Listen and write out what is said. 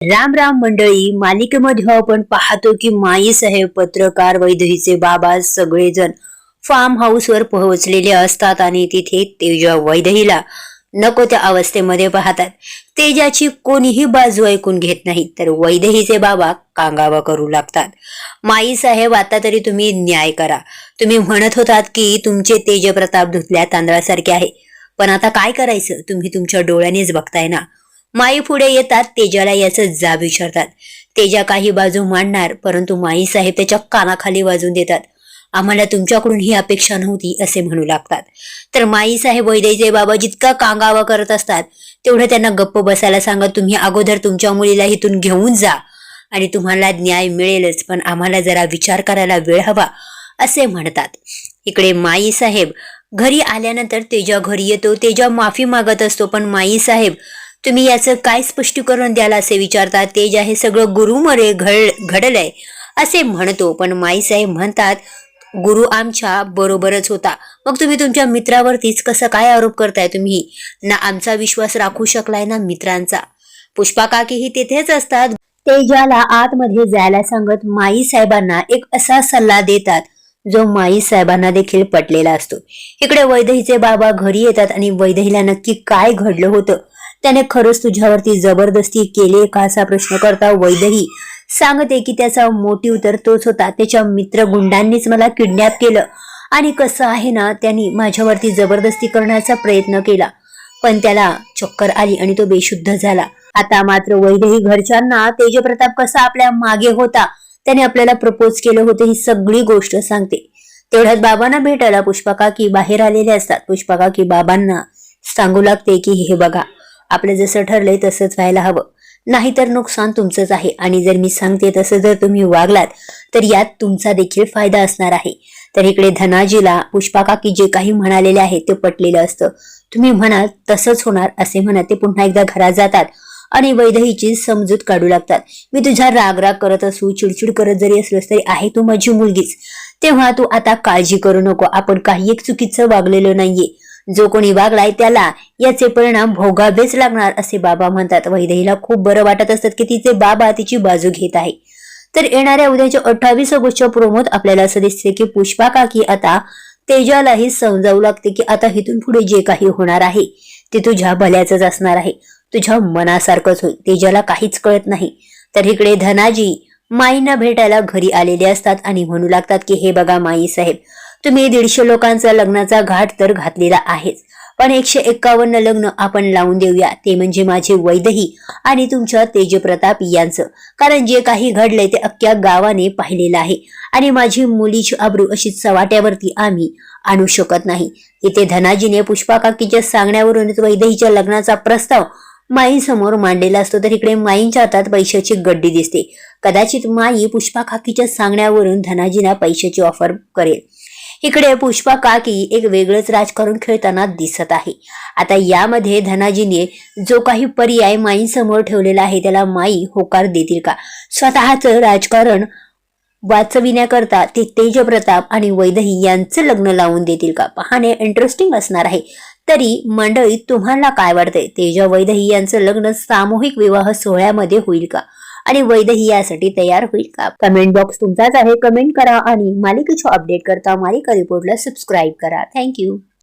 राम राम मंडळी मालिकेमध्ये हो आपण पाहतो की माई साहेब पत्रकार वैदहीचे बाबा सगळेजण फार्म हाऊस वर पोहोचलेले असतात आणि तिथे तेजा वैदहीला नको त्या अवस्थेमध्ये पाहतात. तेजाची कोणीही बाजू ऐकून घेत नाही तर वैदहीचे बाबा कांगावा करू लागतात. माई साहेब आता तरी तुम्ही न्याय करा. तुम्ही म्हणत होतात की तुमचे तेज प्रताप धुतल्या तांदळासारखे आहे. पण आता काय करायचं? तुम्ही तुमच्या डोळ्यानेच बघताय ना. माई पुढे येतात तेजाला याचं जाब विचारतात. तेजा काही बाजू मांडणार परंतु माई साहेब त्याच्या कानाखाली वाजून देतात. आम्हाला तुमच्याकडून ही अपेक्षा नव्हती असे म्हणू लागतात. तर माई साहेब वैद्यचे बाबा जितका कांगावा करत असतात तेवढं त्यांना गप्प बसायला सांगा तुम्ही अगोदर तुमच्या मुलीला इथून घेऊन जा. आणि तुम्हाला न्याय मिळेलच पण आम्हाला जरा विचार करायला वेळ हवा असे म्हणतात. इकडे माई साहेब घरी आल्यानंतर तेजा घरी येतो तेजा माफी मागत असतो पण माई साहेब तुम्ही याचं काय स्पष्टीकरण द्याल असे विचारतात? तेज हे सगळं गुरुमुळे घड घडलंय असे म्हणतो. पण माई साहेब म्हणतात गुरु आमच्या बरोबरच होता. मग तुम्ही तुमच्या मित्रावरतीच कसं काय आरोप करताय तुम्ही? ना आमचा विश्वास राखू शकलाय ना मित्रांचा? पुष्पा काकीही तेथेच असतात. तेजाला आतमध्ये जायला सांगत माई साहेबांना एक असा सल्ला देतात जो माई साहेबांना देखील पटलेला असतो. इकडे वैदहीचे बाबा घरी येतात आणि वैदहीला नक्की काय घडलं होतं? त्याने खरंच तुझ्यावरती जबरदस्ती केली का असा प्रश्न करता वैदही सांगते की त्याचा मोठी तर तोच होता. त्याच्या मित्र गुंडांनीच मला किडनॅप केलं. आणि कसं आहे ना त्यांनी माझ्यावरती जबरदस्ती करण्याचा प्रयत्न केला. पण त्याला चक्कर आली आणि तो बेशुद्ध झाला. आता मात्र वैदही घरच्यांना तेजप्रताप कसा आपल्या मागे होता त्याने आपल्याला प्रपोज केलं होतं ही सगळी गोष्ट सांगते. तेवढ्यात बाबांना भेटायला पुष्पा काकी बाहेर आलेले असतात. पुष्पा काकी बाबांना सांगू लागते की हे बघा आपलं जसं ठरलंय तसंच व्हायला हवं. नाहीतर नुकसान तुमचंच आहे. आणि जर मी सांगते तसं जर तुम्ही वागलात तर यात तुमचा देखील फायदा असणार आहे. तर इकडे धनाजीला पुष्पाकाकी जे काही म्हणालेले आहे ते पटलेलं असतं. तुम्ही म्हणाल तसंच होणार असे म्हणत ते पुन्हा एकदा घरात जातात आणि वैदहीची समजूत काढू लागतात. मी तुझा राग राग करत असू चिडचिड करत जरी असलोस तरी आहे तू माझी मुलगीच. तेव्हा तू आता काळजी करू नको. आपण काही एक चुकीचं वागलेलो नाहीये. जो कोणी वागलाय त्याला याचे परिणाम भोगावेच लागणार असे बाबा म्हणतात. वैदेहीला खूप बरं वाटत असतात की तिचे बाबा तिची बाजू घेत आहे. तर येणाऱ्या उद्याच्या अठ्ठावीस ऑगस्टच्या प्रोमोत आपल्याला असं दिसते की पुष्पा काकी आता तेजालाही समजावू लागते की आता इथून पुढे जे काही होणार आहे ते तुझ्या भल्याच असणार आहे. तुझ्या मनासारखंच होईल. तेजाला काहीच कळत नाही. तर इकडे धनाजी माईंना भेटायला घरी आलेले असतात आणि म्हणू लागतात की हे बघा माई साहेब तुम्ही दीडशे लोकांचा लग्नाचा घाट तर घातलेला आहेच. पण एकशे एक्कावन्न लग्न आपण लावून देऊया. ते म्हणजे माझे वैदही आणि तुमच्या तेजप्रताप यांचं. कारण जे काही घडलंय ते अख्ख्या गावाने पाहिलेलं आहे. आणि माझी मुलीची आबरू अशी चवाट्यावरती आम्ही आणू शकत नाही. इथे धनाजीने पुष्पा काकीच्या सांगण्यावरूनच वैदहीच्या लग्नाचा प्रस्ताव माई समोर मांडलेला असतो तर इकडे माईंच्या हातात पैशाची गड्डी दिसते. कदाचित माई पुष्पा काकीच्या सांगण्यावरून धनाजीना पैशाची ऑफर करेल. इकडे पुष्पा काकी एक वेगळंच राजकारण खेळताना दिसत आहे. आता यामध्ये धनाजीने जो काही पर्याय माईंसमोर ठेवलेला आहे त्याला माई होकार देतील का? स्वतःचं राजकारण वाचविण्याकरता ते तेजप्रताप आणि वैदही यांचं लग्न लावून देतील का? पाहणे इंटरेस्टिंग असणार आहे. तरी मंडळी तुम्हाला काय वाटतंय? तेजा वैदही यांचं लग्न सामूहिक विवाह सोहळ्यामध्ये होईल का? आणि वैदही यासाठी तयार होईल का? कमेंट बॉक्स तुमचाच आहे. कमेंट करा आणि मालिकेच्या अपडेट करता मालिका रिपोर्टला सबस्क्राईब करा. थँक्यू